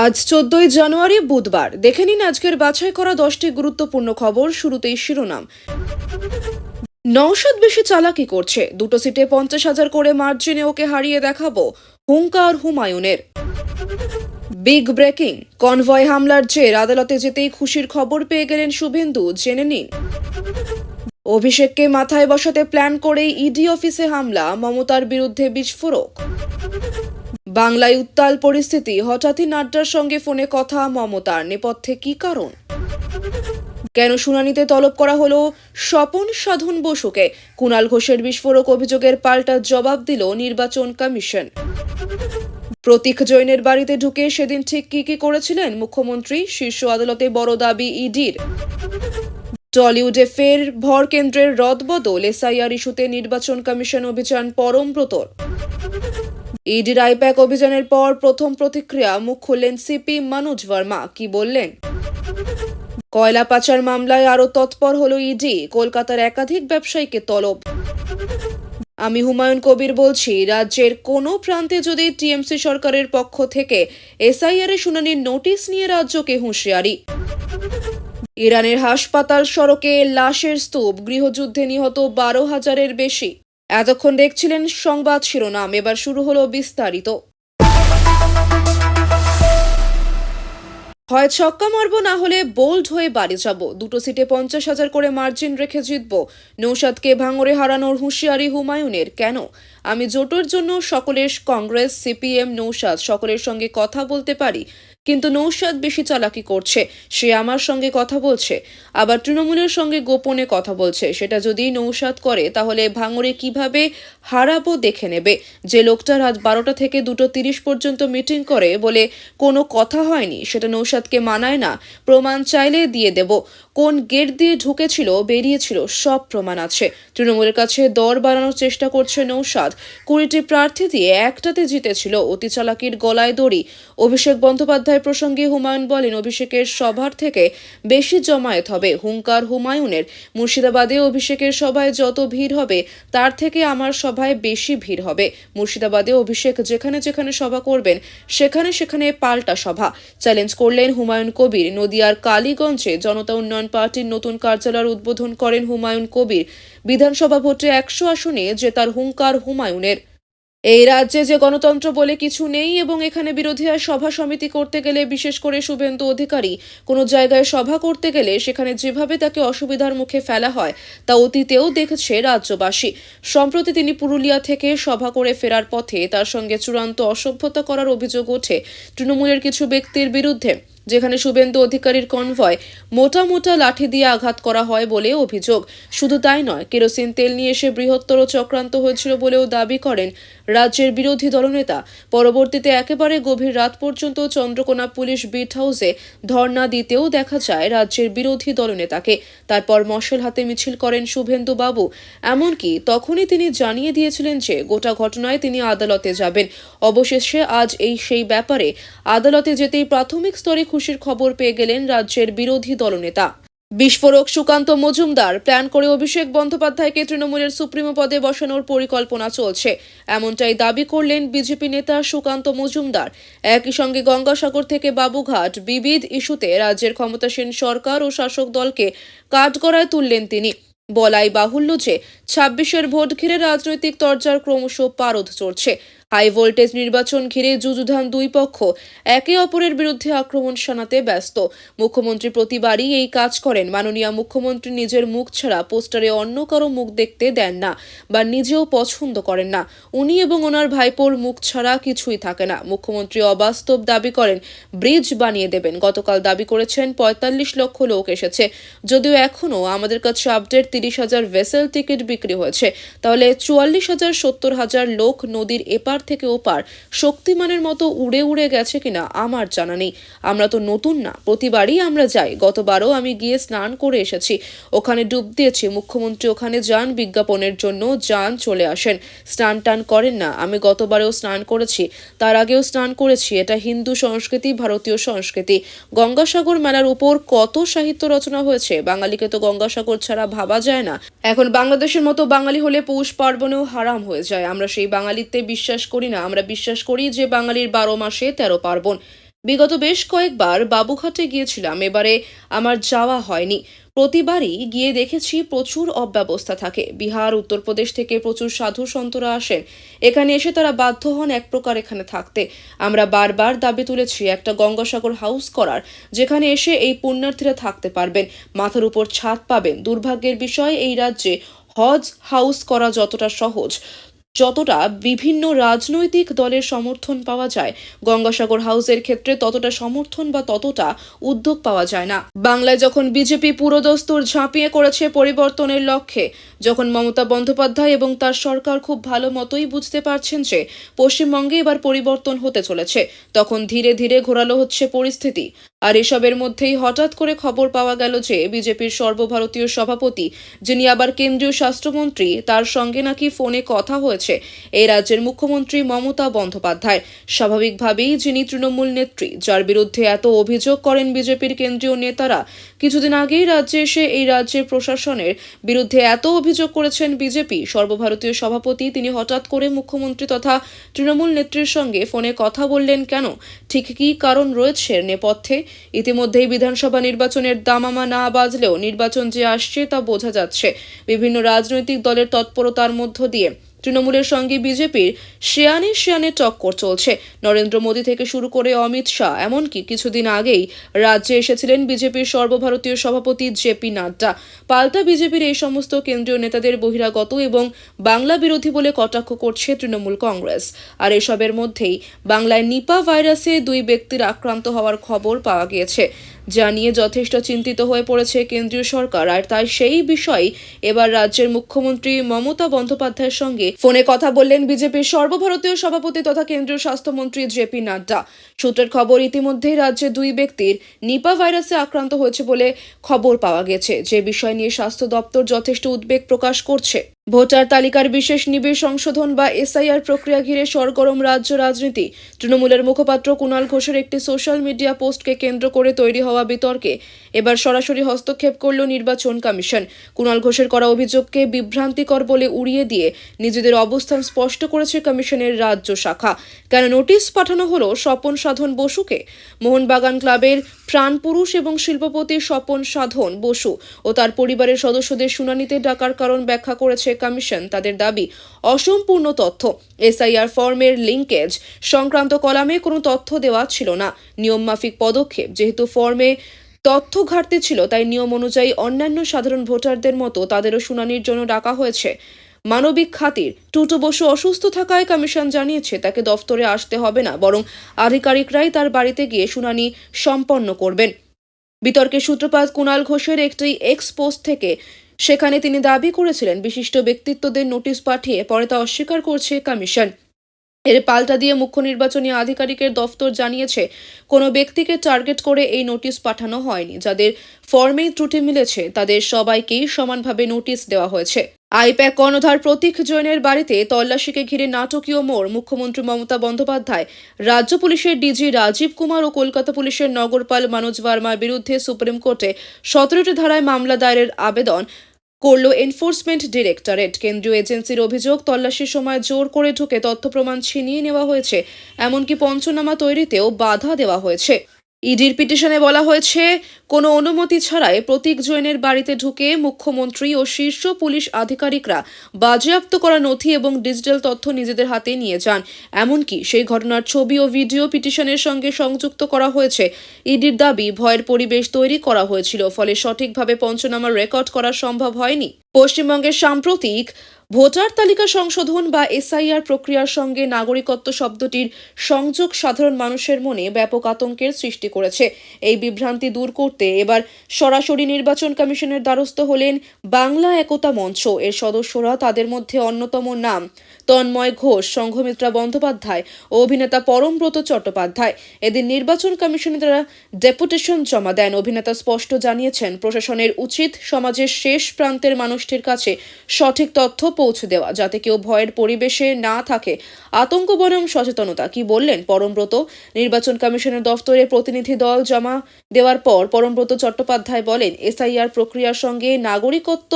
আজ চোদ্দই জানুয়ারি, বুধবার। দেখে নিন আজকের বাছাই করা দশটি গুরুত্বপূর্ণ খবর, শুরুতেই শিরোনাম। নৌসাদ বেশি চালাকি করছে। দুটো সিটে পঞ্চাশ হাজার করে মার্জিনে ওকে হারিয়ে দেখাবো হুঙ্কার হুমায়ুনের। Big breaking. কনভয় হামলার জের। আদালতে যেতেই খুশির খবর পেয়ে গেলেন শুভেন্দু। জেনে নিন। অভিষেককে মাথায় বসাতে প্ল্যান করেই ইডি অফিসে হামলা, মমতার বিরুদ্ধে বিস্ফোরক। বাংলায় উত্তাল পরিস্থিতি, হঠাৎই নাড্ডার সঙ্গে ফোনে কথা, মমতার নেপথ্যে কি কারণ? কেন শুনানিতে তলব করা হলো স্বপন সাধন বসুকে? কুণাল ঘোষের বিস্ফোরক অভিযোগের পাল্টা জবাব দিল নির্বাচন কমিশন। প্রতীক জৈনের বাড়িতে ঢুকে সেদিন ঠিক কি কি করেছিলেন মুখ্যমন্ত্রী? শীর্ষ আদালতে বড় দাবি ইডির। টলিউডে ফের ভর কেন্দ্রের রদবদল, এসআইআর ইস্যুতে নির্বাচন কমিশন অভিযান পরমব্রতর ইডির আইপ্যাক অভিযানের পর প্রথম প্রতিক্রিয়া, মুখ খুললেন সিপি মনোজ ভার্মা কি বললেন? কয়লা পাচার মামলায় আরও তৎপর হল ইডি কলকাতার একাধিক ব্যবসায়ীকে তলব। আমি হুমায়ুন কবির বলছি, রাজ্যের কোনো প্রান্তে যদি টিএমসি সরকারের পক্ষ থেকে এসআইআর এর শুনানির নোটিশ নিয়ে রাজ্যকে হুঁশিয়ারি। ইরানের হাসপাতাল সড়কে লাশের স্তূপ, গৃহযুদ্ধে নিহত বারো হাজারের বেশি। এতক্ষণ দেখছিলেন সংবাদ শিরোনাম, এবার শুরু হলো বিস্তারিত। হয় ছক্কা মারবো, না হলে বোল্ড হয়ে বাড়ি যাব। দুটো সিটে পঞ্চাশ হাজার করে মার্জিন রেখে জিতবো। নৌসাদকে ভাঙরে হারানোর হুঁশিয়ারি হুমায়ুনের, কেন? আমি জোটের জন্য সকলের কংগ্রেস, সিপিএম, নৌসাদ, সকলের সঙ্গে কথা বলতে পারি। কিন্তু নৌশাদ বেশি চালাকি করছে। সে আমার সঙ্গে কথা বলছে, আবার তৃণমূলের সঙ্গে গোপনে কথা বলছে। সেটা যদি নৌশাদ করে, তাহলে ভাঙরে কীভাবে হারাবো দেখে নেবে। যে লোকটা রাত বারোটা থেকে দুটো তিরিশ পর্যন্ত মিটিং করে বলে কোনো কথা হয়নি, সেটা নৌশাদকে মানায় না। প্রমাণ চাইলে দিয়ে দেব। কোন গেট দিয়ে ঢুকেছিল, বেরিয়েছিল, সব প্রমাণ আছে। তৃণমূলের কাছে দর বাড়ানোর চেষ্টা করছে নৌসাদ। কুড়িটি প্রার্থী দিয়ে একটাতে জিতেছিল অতি চালাকির গলায় দড়ি। অভিষেক বন্দ্যোপাধ্যায় প্রসঙ্গে হুমায়ুন বলেন, অভিষেকের সভার থেকে বেশি জমায়েত হবে হুঙ্কার হুমায়ুনের। মুর্শিদাবাদে অভিষেকের সভায় যত ভিড় হবে, তার থেকে আমার সভায় বেশি ভিড় হবে। মুর্শিদাবাদে অভিষেক যেখানে যেখানে সভা করবেন, সেখানে সেখানে পাল্টা সভা। চ্যালেঞ্জ করলেন হুমায়ুন কবির। নদিয়ার কালীগঞ্জে জনতা উন্নয়ন পার্টির নতুন কার্যালয়ের উদ্বোধন করেন হুমায়ুন কবির। বিধানসভা ভোটে একশো আসনে জেতার হুঙ্কার হুমায়ুনের। এই রাজ্যে যে গণতন্ত্র বলে কিছু নেই এবং এখানে বিরোধীরা সভা সমিতি করতে গেলে, বিশেষ করে শুভেন্দু অধিকারী, কোনো জায়গায় সভা করতে গেলে সেখানে যেভাবে তাকে অসুবিধার মুখে ফেলা হয়, তা অতীতেও দেখেছে রাজ্যবাসী। সম্প্রতি তিনি পুরুলিয়া থেকে সভা করে ফেরার পথে তার সঙ্গে চূড়ান্ত অসভ্যতা করার অভিযোগ ওঠে। তৃণমূলের কিছু ব্যক্তির বিরুদ্ধে যেখানে শুভেন্দু অধিকারীর কনভয় মোটা মোটা লাঠি দিয়ে আঘাত করা হয় বলে অভিযোগ। শুধু তাই নয়, কেরোসিন তেল নিয়ে এসে বৃহত্তর চক্রান্ত হয়েছিল বলেও দাবি করেন রাজ্যের বিরোধী দলনেতা। পরবর্তীতে একেবারে গভীর রাত পর্যন্ত চন্দ্রকোনা পুলিশ বিট হাউসে ধর্ণা দিতেও দেখা যায় রাজ্যের বিরোধী দলনেতাকে। তারপর মশাল হাতে মিছিল করেন শুভেন্দু বাবু। এমনকি তখনই তিনি জানিয়ে দিয়েছিলেন যে গোটা ঘটনায় তিনি আদালতে যাবেন। অবশেষে আজ এই সেই ব্যাপারে আদালতে যেতেই প্রাথমিক স্তরে খুশির খবর পেয়ে গেলেন রাজ্যের বিরোধী দলনেতা। বিস্ফোরক সুকান্ত মজুমদার প্ল্যান করে অভিষেক বন্দ্যোপাধ্যায়কে তৃণমূলের সুপ্রিমো পদে বসানোর পরিকল্পনা চলছে। এমনটাই দাবি করলেন বিজেপি নেতা সুকান্ত মজুমদার। একই সঙ্গে গঙ্গাসাগর থেকে বাবুঘাট বিবিধ ইস্যুতে রাজ্যের ক্ষমতাসীন সরকার ও শাসক দলকে কাঠগড়ায় তুললেন তিনি। বলাই বাহুল্য যে ছাব্বিশের ভোট ঘিরে রাজনৈতিক তরজার ক্রমশ পারদ চড়ছে। হাই ভোল্টেজ নির্বাচন ঘিরে যুযুধান দুই পক্ষ একে অপরের বিরুদ্ধে আক্রমণ শানাতে ব্যস্ত। মুখ্যমন্ত্রী প্রতিবারই এই কাজ করেন। মাননীয় মুখ্যমন্ত্রী নিজের মুখ ছাড়া পোস্টারে অন্য কারও মুখ দেখতে দেন না বা নিজেও পছন্দ করেন না। উনি এবং ওনার ভাইপোর মুখ ছাড়া কিছুই থাকে না। মুখ্যমন্ত্রী অবাস্তব দাবি করেন, ব্রিজ বানিয়ে দেবেন। গতকাল দাবি করেছেন, পঁয়তাল্লিশ লক্ষ লোক এসেছে। যদিও এখনও আমাদের কাছে আপডেট তিরিশ হাজার ভেসেল টিকিট বিক্রি হয়েছে, তাহলে চুয়াল্লিশ হাজার সত্তর হাজার লোক নদীর এপার থেকে ওপার শক্তিমানের মতো উড়ে উড়ে গেছে কিনা আমার জানা নেই। আমরা তো নতুন না, প্রতিবারই আমরা যাই। গতবারও আমি গিয়ে স্নান করে এসেছি। ওখানে ডুব দিয়েছি। মুখ্যমন্ত্রী ওখানে যান, বিজ্ঞাপনের জন্য যান, চলে আসেন। স্নান টান করেন না। আমি গতবারেও স্নান করেছি। তার আগেও স্নান করেছি। এটা হিন্দু সংস্কৃতি, ভারতীয় সংস্কৃতি। গঙ্গাসাগর মেলার উপর কত সাহিত্য রচনা হয়েছে? বাঙালিকে তো গঙ্গাসাগর ছাড়া ভাবা যায় না। এখন বাংলাদেশের মতো বাঙালি হলে পৌষ পার্বণেও হারাম হয়ে যায়। আমরা সেই বাঙালিতে বিশ্বাস করি না, আমরা বিশ্বাস করি যে বাঙালির বারো মাসে তেরো পার্বণ। বিগত বেশ কয়েকবার বাবুঘাটে গিয়েছিলাম, এবারে আমার যাওয়া হয়নি। প্রতিবারই গিয়ে দেখেছি প্রচুর অব্যবস্থা থাকে। বিহার, উত্তরপ্রদেশ থেকে প্রচুর সাধু সন্তরা আসেন। এখানে এসে তারা বাধ্য হন এক প্রকার এখানে থাকতে। আমরা বারবার দাবি তুলেছি একটা গঙ্গাসাগর হাউস করার, যেখানে এসে এই পুণ্যার্থীরা থাকতে পারবেন। মাথার উপর ছাদ পাবেন। দুর্ভাগ্যের বিষয়, এই রাজ্যে হজ হাউস করা যতটা সহজ। যতটা বিভিন্ন রাজনৈতিক দলের সমর্থন পাওয়া যায়, গঙ্গাসাগর হাউসের ক্ষেত্রে ততটা সমর্থন বা ততটা উদ্যোগ পাওয়া যায় না। বাংলায় যখন বিজেপি পুরোদস্তুর ঝাঁপিয়ে করেছে পরিবর্তনের লক্ষ্যে, যখন মমতা বন্দ্যোপাধ্যায় এবং তার সরকার খুব ভালো মতোই বুঝতে পারছেন যে পশ্চিমবঙ্গে এবার পরিবর্তন হতে চলেছে, তখন ধীরে ধীরে ঘোরালো হচ্ছে পরিস্থিতি। আর এসবের মধ্যেই হঠাৎ করে খবর পাওয়া গেল যে বিজেপির সর্বভারতীয় সভাপতি, যিনি আবার কেন্দ্রীয় স্বাস্থ্যমন্ত্রী, তার সঙ্গে নাকি ফোনে কথা হয়েছে। এই রাজ্যের মুখ্যমন্ত্রী মমতা বন্দ্যোপাধ্যায়। স্বাভাবিকভাবেই যিনি তৃণমূল নেত্রী, যার বিরুদ্ধে এত অভিযোগ করেন বিজেপির কেন্দ্রীয় নেতারা, কিছুদিন আগেই রাজ্যে এসে এই রাজ্যের প্রশাসনের বিরুদ্ধে এত অভিযোগ করেছেন বিজেপি, সর্বভারতীয় সভাপতি, তিনি হঠাৎ করে মুখ্যমন্ত্রী তথা তৃণমূল নেত্রীর সঙ্গে ফোনে কথা বললেন কেন? ঠিক কী কারণ রয়েছে নেপথ্যে? ইতিমধ্যেই বিধানসভা নির্বাচনের দামামা না বাজলেও নির্বাচন যে আসছে তা বোঝা যাচ্ছে। বিভিন্ন রাজনৈতিক দলের তৎপরতার মধ্য দিয়ে তৃণমূলের সঙ্গে বিজেপির শেয়ানে শেয়ানে টক্কর চলছে। নরেন্দ্র মোদী থেকে শুরু করে অমিত শাহ, এমনকি কিছুদিন আগেই রাজ্যে এসেছিলেন বিজেপির সর্বভারতীয় সভাপতি জেপি নাড্ডা। পাল্টা বিজেপির এই সমস্ত কেন্দ্রীয় নেতাদের বহিরাগত এবং বাংলা বিরোধী বলে কটাক্ষ করছে তৃণমূল কংগ্রেস। আর এসবের মধ্যেই বাংলায় নিপা ভাইরাসে দুই ব্যক্তির আক্রান্ত হওয়ার খবর পাওয়া গিয়েছে। যা নিয়ে যথেষ্ট চিন্তিত হয়ে পড়েছে কেন্দ্রীয় সরকার। আর তাই সেই বিষয়ে এবার রাজ্যের মুখ্যমন্ত্রী মমতা বন্দ্যোপাধ্যায়ের সঙ্গে ফোনে কথা বললেন বিজেপির সর্বভারতীয় সভাপতি তথা কেন্দ্রীয় স্বাস্থ্যমন্ত্রী জেপি নাড্ডা। সূত্রের খবর ইতিমধ্যে রাজ্যে দুই ব্যক্তির নিপা ভাইরাসে আক্রান্ত হয়েছে বলে খবর পাওয়া গেছে। যে বিষয় নিয়ে স্বাস্থ্য দপ্তর যথেষ্ট উদ্বেগ প্রকাশ করছে। ভোটার তালিকার বিশেষ নিবিড় সংশোধন বা এসআইআর প্রক্রিয়া ঘিরে সরগরম রাজ্য রাজনীতি। তৃণমূলের মুখপাত্র কুণাল ঘোষের একটি সোশ্যাল মিডিয়া পোস্টকে কেন্দ্র করে তৈরি হওয়া বিতর্কে এবার সরাসরি হস্তক্ষেপ করল নির্বাচন কমিশন। কুণাল ঘোষের করা অভিযোগকে বিভ্রান্তিকর বলে উড়িয়ে দিয়ে নিজেদের অবস্থান স্পষ্ট করেছে কমিশনের রাজ্য শাখা। কেন নোটিশ পাঠানো হলো স্বপন সাধন বসুকে? মোহনবাগান ক্লাবের প্রাণপুরুষ এবং শিল্পপতি স্বপন সাধন বসু ও তার পরিবারের সদস্যদের শুনানিতে ডাকার কারণ ব্যাখ্যা করেছে কমিশন। তাদের দাবি, অসম্পূর্ণ তথ্য। এসআইআর ফর্মের লিঙ্কেজ সংক্রান্ত কলামে কোনো তথ্য দেওয়া ছিল না। নিয়মমাফিক পদক্ষেপ, যেহেতু ফর্মে তথ্য ঘাটতি ছিল, তাই নিয়ম অনুযায়ী অন্যান্য সাধারণ ভোটারদের মতো তাদেরও শুনানির জন্য ডাকা হয়েছে। মানবিক খাতির, টুটু বসু অসুস্থ থাকায় কমিশন জানিয়েছে, তাকে দফতরে আসতে হবে না, বরং আধিকারিকরাই তার বাড়িতে গিয়ে শুনানি সম্পন্ন করবেন। বিতর্কের সূত্রপাত কুণাল ঘোষের একটি এক্স পোস্ট থেকে সেখানে তিনি দাবি করেছিলেন, বিশিষ্ট ব্যক্তিত্বদের নোটিশ পাঠিয়ে পরে তা অস্বীকার করছে কমিশন। এর পাল্টা দিয়ে মুখ্য নির্বাচনী আধিকারিকের দফতর জানিয়েছে, কোনো ব্যক্তিকে টার্গেট করে এই নোটিশ পাঠানো হয়নি। যাদের ফর্মেই ত্রুটি মিলেছে, তাদের সবাইকেই সমানভাবে নোটিশ দেওয়া হয়েছে। আইপ্যাক কর্ণধার প্রতীক জৈনের বাড়িতে তল্লাশিকে ঘিরে নাটকীয় মোড়, মুখ্যমন্ত্রী মমতা বন্দ্যোপাধ্যায়, রাজ্য পুলিশের ডিজি রাজীব কুমার ও কলকাতা পুলিশের নগরপাল মনোজ ভার্মার বিরুদ্ধে সুপ্রিম কোর্টে সতেরোটি ধারায় মামলা দায়েরের আবেদন। করল এনফোর্সমেন্ট ডিরেক্টরেট কেন্দ্রীয় এজেন্সির অভিযোগ, তল্লাশির সময় জোর করে ঢুকে তথ্য প্রমাণ ছিনিয়ে নেওয়া হয়েছে। এমনকি পঞ্চনামা তৈরিতেও বাধা দেওয়া হয়েছে। ইডির পিটিশনে বলা হয়েছে, কোনো অনুমতি ছাড়াই প্রতীক জৈনের বাড়িতে ঢুকে মুখ্যমন্ত্রী ও শীর্ষ পুলিশ আধিকারিকরা বাজেয়াপ্ত করা নথি এবং ডিজিটাল তথ্য নিজেদের হাতে নিয়ে যান। এমনকি সেই ঘটনার ছবি ও ভিডিও পিটিশনের সঙ্গে সংযুক্ত করা হয়েছে। ইডির দাবি, ভয়ের পরিবেশ তৈরি করা হয়েছিল, ফলে সঠিকভাবে পঞ্চনামার রেকর্ড করা সম্ভব হয়নি। পশ্চিমবঙ্গের সাম্প্রতিক ভোটার তালিকা সংশোধন বা এসআইআর প্রক্রিয়ার সঙ্গে নাগরিকত্ব শব্দটির সংযোগ সাধারণ মানুষের মনে ব্যাপক আতঙ্কের সৃষ্টি করেছে। এই বিভ্রান্তি দূর করতে এবার সরাসরি নির্বাচন কমিশনের দ্বারস্থ হলেন বাংলা একতা মঞ্চ। এর সদস্যরা তাদের মধ্যে অন্যতম নাম তন্ময় ঘোষ, সংঘমিত্রা বন্দ্যোপাধ্যায় ও অভিনেতা পরমব্রত চট্টোপাধ্যায়। এদিন নির্বাচন কমিশনে তারা ডেপুটেশন জমা দেন। অভিনেতা স্পষ্ট জানিয়েছেন, প্রশাসনের উচিত সমাজের শেষ প্রান্তের মানুষ জনগোষ্ঠীর কাছে সঠিক তথ্য পৌঁছে দেওয়া, যাতে কেউ ভয়ের পরিবেশে না থাকে। আতঙ্ক বনাম সচেতনতা, কি বললেন পরমব্রত নির্বাচন কমিশনের দফতরে প্রতিনিধি দল জমা দেওয়ার পর পরমব্রত চট্টোপাধ্যায় বলেন, এসআইআর প্রক্রিয়ার সঙ্গে নাগরিকত্ব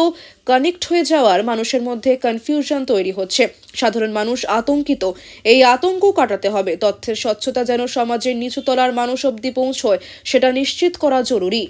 কানেক্ট হয়ে যাওয়ার মানুষের মধ্যে কনফিউশন তৈরি হচ্ছে। সাধারণ মানুষ আতঙ্কিত। এই আতঙ্ক কাটাতে হবে। তথ্যের স্বচ্ছতা যেন সমাজের নিচুতলার মানুষ অব্দি পৌঁছয়, সেটা নিশ্চিত করা জরুরি।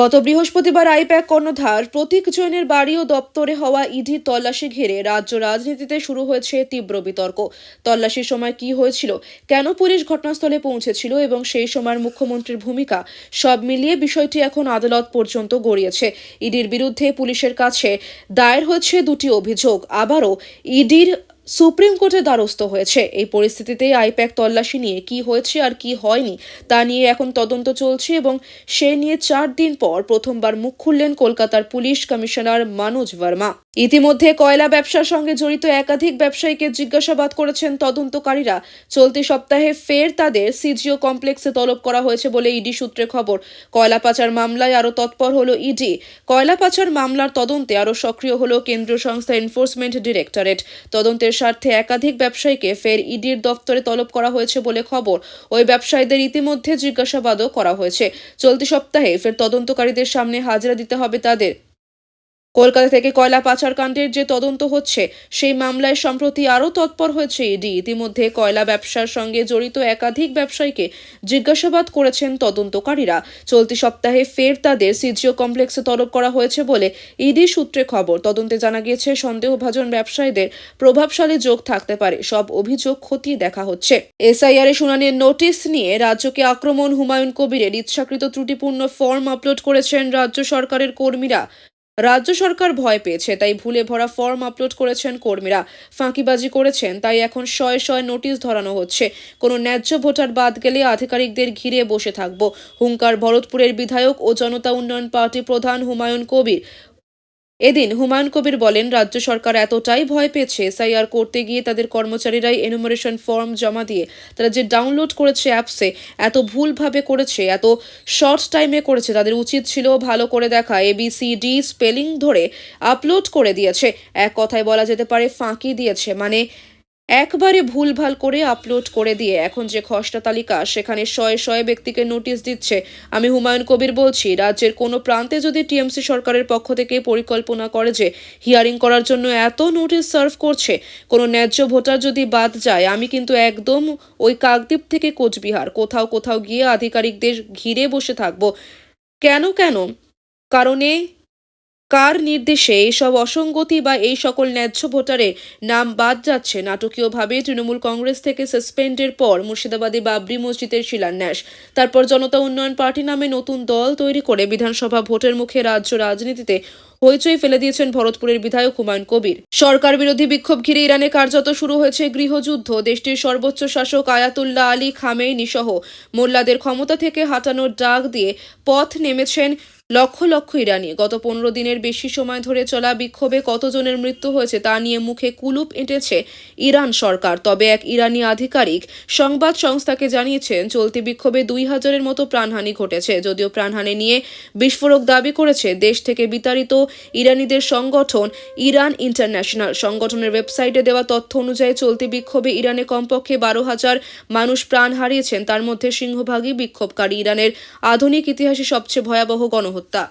গত বৃহস্পতিবার আইপ্যাক কর্ণধার প্রতীক জৈনের বাড়ি ও দপ্তরে হওয়া ইডি তল্লাশি ঘিরে রাজ্য রাজনীতিতে শুরু হয়েছে তীব্র বিতর্ক। তল্লাশির সময় কি হয়েছিল, কেন পুলিশ ঘটনাস্থলে পৌঁছেছিল এবং সেই সময়ের মুখ্যমন্ত্রীর ভূমিকা, সব মিলিয়ে বিষয়টি এখন আদালত পর্যন্ত গড়িয়েছে। ইডির বিরুদ্ধে পুলিশের কাছে দায়ের হয়েছে দুটি অভিযোগ। আবারও ইডির সুপ্রিম কোর্টের দ্বারস্থ হয়েছে। এই পরিস্থিতিতে আইপ্যাক তল্লাশি নিয়ে কি হয়েছে আর কি হয়নি, তা নিয়ে এখন তদন্ত চলছে এবং সে নিয়ে চার দিন পর প্রথমবার মুখ খুললেন কলকাতার পুলিশ কমিশনার মানোজ ভার্মা। ইতিমধ্যে কয়লা ব্যবসার সঙ্গে জড়িত একাধিক ব্যবসায়ীকে জিজ্ঞাসাবাদ করেছেন তদন্তকারীরা। চলতি সপ্তাহে ফের তাদের সিজিও কমপ্লেক্সে তলব করা হয়েছে বলে ইডি সূত্রে খবর। কয়লা পাচার মামলায় আরও তৎপর হল ইডি। কয়লা পাচার মামলার তদন্তে আরও সক্রিয় হল কেন্দ্রীয় সংস্থা এনফোর্সমেন্ট ডিরেক্টরেট। তদন্তের স্বার্থে একাধিক ব্যবসায়ীকে ফের ইডির দফতরে তলব করা হয়েছে বলে খবর। ওই ব্যবসায়ীদের ইতিমধ্যে জিজ্ঞাসাবাদও করা হয়েছে। চলতি সপ্তাহে ফের তদন্তকারীদের সামনে হাজিরা দিতে হবে তাদের। কলকাতা থেকে কয়লা পাচার কাণ্ডের যে তদন্ত হচ্ছে, সেই মামলায় সম্প্রতি আরও তৎপর হয়েছে ইডি। ইতিমধ্যে কয়লা ব্যবসার সঙ্গে জড়িত একাধিক ব্যবসায়ীকে জিজ্ঞাসাবাদ করেছেন তদন্তকারীরা। চলতি সপ্তাহে ফের তাদের সিজিও কমপ্লেক্সে তলব করা হয়েছে বলে ইডি সূত্রে খবর। তদন্তে জানা গিয়েছে, সন্দেহভাজন ব্যবসায়ীদের প্রভাবশালী যোগ থাকতে পারে। সব অভিযোগ খতিয়ে দেখা হচ্ছে। এসআইআর এ শুনানির নোটিশ নিয়ে রাজ্যকে আক্রমণ হুমায়ুন কবিরের ইচ্ছাকৃত ত্রুটিপূর্ণ ফর্ম আপলোড করেছেন রাজ্য সরকারের কর্মীরা। রাজ্য সরকার ভয় পেয়েছে, তাই ভুলে ভরা ফর্ম আপলোড করেছেন কর্মীরা। ফাঁকিবাজি করেছেন, তাই এখন শয়ে শয়ে নোটিশ ধরানো হচ্ছে। কোনো ন্যায্য ভোটার বাদ গেলে আধিকারিকদের ঘিরে বসে থাকব। হুঙ্কার ভরতপুরের বিধায়ক ও জনতা উন্নয়ন পার্টি প্রধান হুমায়ুন কবির। এদিন হুমায়ুন কবির বলেন, রাজ্য সরকার এতটাই ভয় পেয়েছে, এসআইআর করতে গিয়ে তাদের কর্মচারীরাই এনুমারেশন ফর্ম জমা দিয়ে তারা যে ডাউনলোড করেছে অ্যাপসে এত ভুলভাবে করেছে, এত শর্ট টাইমে করেছে, তাদের উচিত ছিল ভালো করে দেখা এবিসিডি স্পেলিং ধরে আপলোড করে দিয়েছে। এক কথায় বলা যেতে পারে, ফাঁকি দিয়েছে। মানে একবারে ভুলভাল করে আপলোড করে দিয়ে এখন যে খসড়া তালিকা, সেখানে শয়ে শয়ে ব্যক্তিকে নোটিশ দিচ্ছে। আমি হুমায়ুন কবির বলছি, রাজ্যের কোনো প্রান্তে যদি টিএমসি সরকারের পক্ষ থেকে পরিকল্পনা করে যে হিয়ারিং করার জন্য এত নোটিশ সার্ভ করছে, কোনো ন্যায্য ভোটার যদি বাদ যায়, আমি কিন্তু একদম ওই কাকদ্বীপ থেকে কোচবিহার, কোথাও কোথাও গিয়ে আধিকারিকদের ঘিরে বসে থাকব। কেন কেন? কারণে কার নির্দেশে এইসব অসঙ্গতি বা এই সকল ন্যায্য ভোটারের নাম বাদ যাচ্ছে? নাটকীয়ভাবে তৃণমূল কংগ্রেস থেকে সাসপেন্ডের পর মুর্শিদাবাদে বাবরি মসজিদের শিলান্যাস। তারপর জনতা উন্নয়ন পার্টি নামে নতুন দল তৈরি করে বিধানসভা ভোটের মুখে রাজ্য রাজনীতিতে হইচই ফেলে দিয়েছেন ভরতপুরের বিধায়ক হুমায়ুন কবির। সরকার বিরোধী বিক্ষোভ ঘিরে ইরানে কার্যত শুরু হয়েছে গৃহযুদ্ধ। দেশটির সর্বোচ্চ শাসক আয়াতুল্লাহ আলী খামেইনি সহ মোল্লাদের ক্ষমতা থেকে হাঁটানোর ডাক দিয়ে পথ নেমেছেন লক্ষ লক্ষ ইরানি। গত পনেরো দিনের বেশি সময় ধরে চলা বিক্ষোভে কতজনের মৃত্যু হয়েছে তা নিয়ে মুখে কুলুপ এঁটেছে ইরান সরকার। তবে এক ইরানি আধিকারিক সংবাদ সংস্থাকে জানিয়েছেন, চলতি বিক্ষোভে দুই হাজারের মতো প্রাণহানি ঘটেছে। যদিও প্রাণহানি নিয়ে বিস্ফোরক দাবি করেছে, দেশ থেকে বিতাড়িত ইরানিদের সংগঠন ইরান ইন্টারন্যাশনাল। সংগঠনের ওয়েবসাইটে দেওয়া তথ্য অনুযায়ী, চলতি বিক্ষোভে ইরানে কমপক্ষে বারো হাজার মানুষ প্রাণ হারিয়েছেন। তার মধ্যে সিংহভাগই বিক্ষোভকারী। ইরানের আধুনিক ইতিহাসে সবচেয়ে ভয়াবহ গণহত্যা। った。